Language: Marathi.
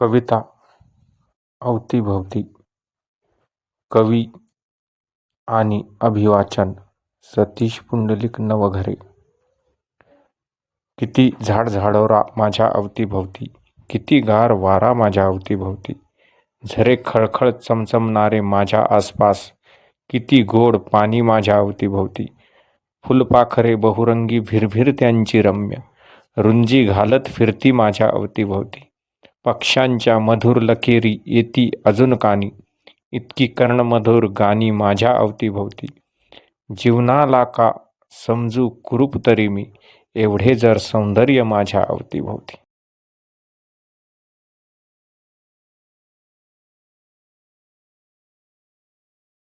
कविता अवतीभवती कवी आणि अभिवाचन सतीश पुंडलिक नवघरे. किती झाड झाडोरा माझ्या अवतीभवती किती गार वारा माझ्या अवतीभवती. झरे खळखळ चमचमणारे माझ्या आसपास किती गोड पाणी माझ्या अवतीभवती. फुलपाखरे बहुरंगी भिरभिर त्यांची रम्य रुंजी घालत फिरती माझ्या अवतीभवती. पक्ष्यांच्या मधुर लकेरी येती अजून कानी. इतकी कर्णमधुर गाणी माझ्या अवतीभोवती जीवनाला का समजू कुरूप तरी मी एवढे जर सौंदर्य माझ्या अवतीभोवती